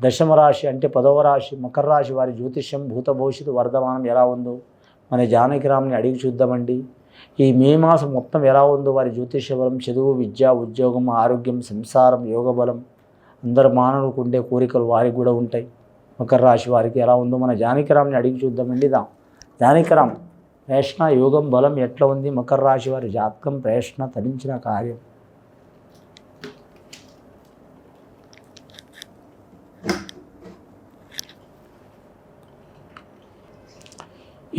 దశమ రాశి అంటే పదవ రాశి మకర రాశి వారి జ్యోతిష్యం భూత భవిష్యత్తు వర్ధమానం ఎలా ఉందో మన జానకిరామ్ని అడిగి చూద్దామండి. ఈ మే మాసం మొత్తం ఎలా ఉందో వారి జ్యోతిష్య బలం చదువు విద్య ఉద్యోగం ఆరోగ్యం సంసారం యోగ బలం అందరు మానవులకు ఉండే కోరికలు వారికి కూడా ఉంటాయి. మకర రాశి వారికి ఎలా ఉందో మన జానకిరామ్ని అడిగి చూద్దామండి. దా జానకిరామ్ ప్రేషణ యోగం బలం ఎట్లా ఉంది? మకర రాశి వారి జాతకం ప్రేషణ తరించిన కార్యం.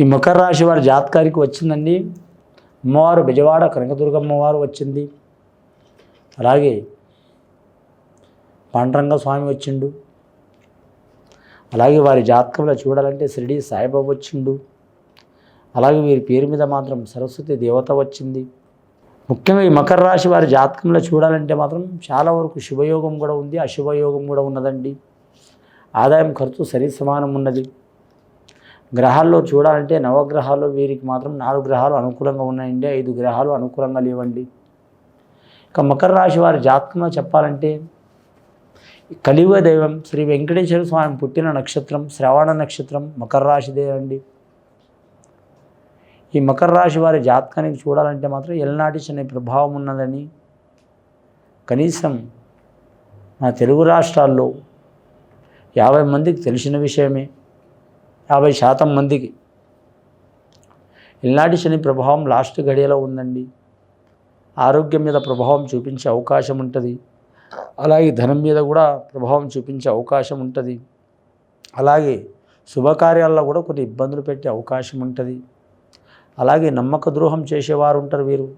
ఈ మకర రాశి వారి జాతకానికి వచ్చిందండి. అమ్మవారు బిజవాడ కనకదుర్గమ్మ వారు వచ్చింది. అలాగే పండరంగ స్వామి వచ్చిండు. అలాగే వారి జాతకంలో చూడాలంటే షిరిడి సాయిబాబు వచ్చిండు. అలాగే వీరి పేరు మీద మాత్రం సరస్వతి దేవత వచ్చింది. ముఖ్యంగా ఈ మకర రాశి వారి జాతకంలో చూడాలంటే మాత్రం చాలా వరకు శుభయోగం కూడా ఉంది అశుభయోగం కూడా ఉన్నదండి. ఆదాయం ఖర్చు సరి సమానం ఉన్నది. గ్రహాల్లో చూడాలంటే నవగ్రహాలు వీరికి మాత్రం నాలుగు గ్రహాలు అనుకూలంగా ఉన్నాయండి ఐదు గ్రహాలు అనుకూలంగా లేవండి. ఇక మకర రాశి వారి జాతకంలో చెప్పాలంటే కలియుగ దైవం శ్రీ వెంకటేశ్వర స్వామి పుట్టిన నక్షత్రం శ్రవణ నక్షత్రం మకర రాశిదే అండి. ఈ మకర రాశి వారి జాతకానికి చూడాలంటే మాత్రం ఎల్నాటి శని ప్రభావం ఉన్నదని కనీసం మన తెలుగు రాష్ట్రాల్లో యాభై మందికి తెలిసిన విషయమే. యాభై శాతం మందికి. ఇలాంటి శని ప్రభావం లాస్ట్ గడియలో ఉందండి. ఆరోగ్యం మీద ప్రభావం చూపించే అవకాశం ఉంటుంది. అలాగే ధనం మీద కూడా ప్రభావం చూపించే అవకాశం ఉంటుంది. అలాగే శుభకార్యాల్లో కూడా కొన్ని ఇబ్బందులు పెట్టే అవకాశం ఉంటుంది. అలాగే నమ్మక ద్రోహం చేసేవారు ఉంటారు వీరు.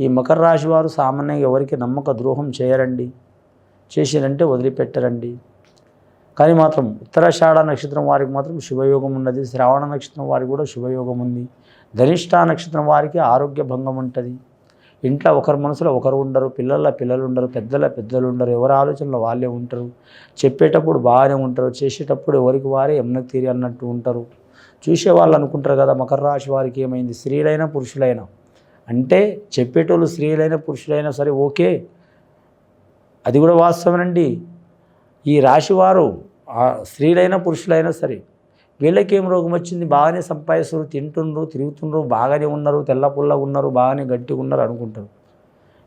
ఈ మకర రాశి వారు సామాన్యంగా ఎవరికి నమ్మక ద్రోహం చేయరండి. చేసిరంటే వదిలిపెట్టరండి. కానీ మాత్రం ఉత్తరాషాఢ నక్షత్రం వారికి మాత్రం శుభయోగం ఉన్నది శ్రావణ నక్షత్రం వారికి కూడా శుభయోగం ఉంది. ధనిష్ట నక్షత్రం వారికి ఆరోగ్య భంగం ఉంటుంది. ఇంట్లో ఒకరి మనసులో ఒకరు ఉండరు పిల్లల పిల్లలు ఉండరు పెద్దల పెద్దలు ఉండరు ఎవరి ఆలోచనలో వాళ్ళే ఉంటారు. చెప్పేటప్పుడు బాగానే ఉంటారు చేసేటప్పుడు ఎవరికి వారే ఎమ్నకు తీరి అన్నట్టు ఉంటారు. చూసే వాళ్ళు అనుకుంటారు కదా మకర రాశి వారికి ఏమైంది? స్త్రీలైనా పురుషులైనా. అంటే చెప్పేటోళ్ళు స్త్రీలైనా పురుషులైనా సరే ఓకే. అది కూడా వాస్తవనండి ఈ రాశివారు స్త్రీలైనా పురుషులైనా సరే వీళ్ళకేం రోగం వచ్చింది బాగానే సంపాదిస్తారు తింటుండ్రు తిరుగుతుండ్రు బాగానే ఉన్నారు తెల్లపుల్ల ఉన్నారు బాగానే గట్టిగా ఉన్నారు అనుకుంటారు.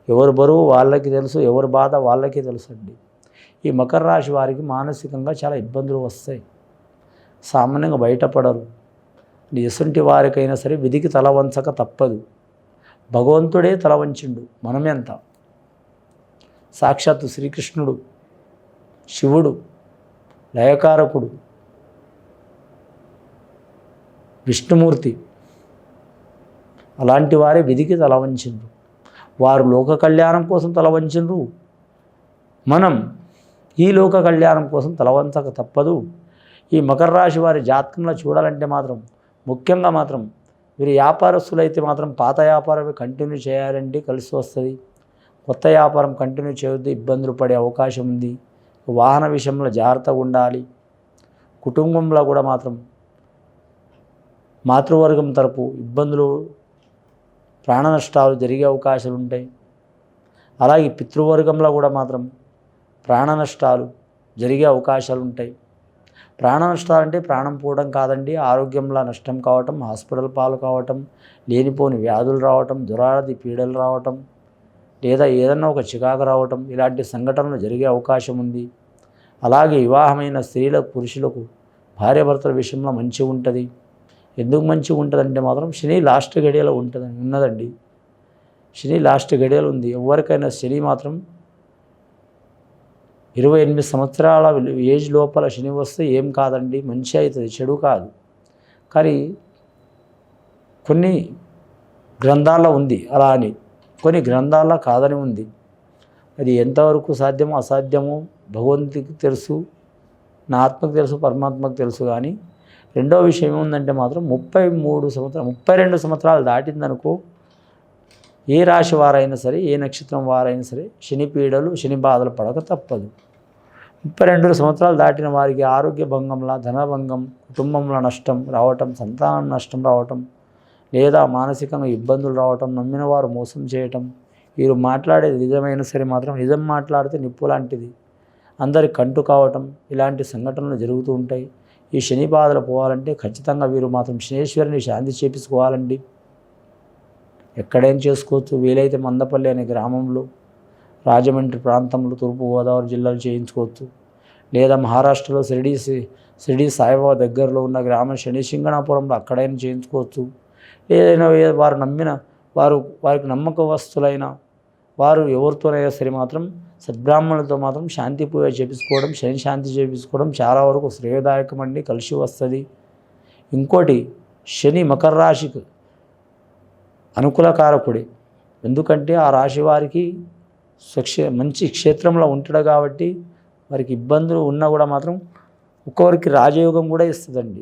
ఎవరు బరువు వాళ్ళకి తెలుసు ఎవరి బాధ వాళ్ళకే తెలుసు అండి ఈ మకర రాశి వారికి మానసికంగా చాలా ఇబ్బందులు వస్తాయి. సామాన్యంగా బయటపడరు. ఎసుంటి వారికైనా సరే విధికి తల వంచక తప్పదు. భగవంతుడే తల వంచిండు మనమెంత. సాక్షాత్తు శ్రీకృష్ణుడు శివుడు లయకారకుడు. విష్ణుమూర్తి. అలాంటి వారే విధికి తల వారు లోక కళ్యాణం కోసం తలవంచిండ్రు మనం ఈ లోక కళ్యాణం కోసం తలవంచక తప్పదు. ఈ మకర రాశి వారి జాతకంలో చూడాలంటే మాత్రం ముఖ్యంగా మాత్రం వీరు వ్యాపారస్తులైతే మాత్రం పాత వ్యాపారమే కంటిన్యూ చేయాలండి కలిసి వస్తుంది. కొత్త వ్యాపారం కంటిన్యూ చేయొద్దు ఇబ్బందులు పడే అవకాశం ఉంది. వాహన విషయంలో జాగ్రత్తగా ఉండాలి. కుటుంబంలో కూడా మాత్రం మాతృవర్గం తరపు ఇబ్బందులు ప్రాణ నష్టాలు జరిగే అవకాశాలు ఉంటాయి. అలాగే పితృవర్గంలో కూడా మాత్రం ప్రాణ నష్టాలు జరిగే అవకాశాలు ఉంటాయి. ప్రాణ నష్టాలు అంటే ప్రాణం పోవడం కాదండి ఆరోగ్యంలో నష్టం కావటం హాస్పిటల్ పాలు కావటం లేనిపోని వ్యాధులు రావటం దురాది పీడలు రావటం లేదా ఏదన్నా ఒక చికాకు రావటం ఇలాంటి సంఘటనలు జరిగే అవకాశం ఉంది. అలాగే వివాహమైన స్త్రీలకు పురుషులకు భార్యాభర్తల విషయంలో మంచి ఉంటుంది. ఎందుకు మంచిగా ఉంటుందంటే మాత్రం శని లాస్ట్ గడియలో ఉంటుందని ఉన్నదండి. శని లాస్ట్ గడియలు ఉంది. ఎవరికైనా శని మాత్రం ఇరవై ఎనిమిది సంవత్సరాల ఏజ్ లోపల శని వస్తే ఏం కాదండి మంచి అవుతుంది చెడు కాదు. కానీ కొన్ని గ్రంథాల్లో ఉంది అలా అని. కొన్ని గ్రంథాల్లో కాదని ఉంది. అది ఎంతవరకు సాధ్యమో అసాధ్యమో భగవంతుడికి తెలుసు నా ఆత్మకు తెలుసు పరమాత్మకు తెలుసు కానీ రెండో విషయం ఏముందంటే మాత్రం ముప్పై మూడు సంవత్సరాలు ముప్పై రెండు సంవత్సరాలు దాటిందనుకో ఏ రాశి వారైనా సరే ఏ నక్షత్రం వారైనా సరే శని పీడలు శని బాధలు పడక తప్పదు. ముప్పై రెండు సంవత్సరాలు దాటిన వారికి ఆరోగ్య భంగంలా ధనభంగం కుటుంబంలో నష్టం రావటం సంతానం నష్టం రావటం లేదా మానసికంగా ఇబ్బందులు రావటం నమ్మిన వారు మోసం చేయటం వీరు మాట్లాడేది నిజమైనా సరే మాత్రం నిజం మాట్లాడితే నిప్పు లాంటిది. అందరి కంటు కావటం ఇలాంటి సంఘటనలు జరుగుతూ ఉంటాయి. ఈ శని బాధలు పోవాలంటే ఖచ్చితంగా వీరు మాత్రం శనేశ్వరిని శాంతి చేపించుకోవాలండి. ఎక్కడేం చేసుకోవచ్చు? వీలైతే మందపల్లి అనే గ్రామంలో రాజమండ్రి ప్రాంతంలో తూర్పుగోదావరి జిల్లాలో చేయించుకోవచ్చు. లేదా మహారాష్ట్రలో షిరిడి సి- షిరిడి సాయిబాబా దగ్గరలో ఉన్న గ్రామం శని సింగణాపురంలో అక్కడైనా చేయించుకోవచ్చు. ఏదైనా వారు నమ్మిన వారు వారికి నమ్మకవస్తులైన వారు ఎవరితోనైనా సరే మాత్రం సద్బ్రాహ్మణులతో మాత్రం శాంతి పూజ చేపించుకోవడం శని శాంతి చేపించుకోవడం చాలా వరకు శ్రేయదాయకం అండి కలిసి వస్తుంది. ఇంకోటి శని మకర రాశికి అనుకూలకారకుడి ఎందుకంటే ఆ రాశి వారికి స్వక్ష మంచి క్షేత్రంలో ఉంటాడు కాబట్టి వారికి ఇబ్బందులు ఉన్నా కూడా మాత్రం ఒక్కొక్కరికి రాజయోగం కూడా ఇస్తుందండి.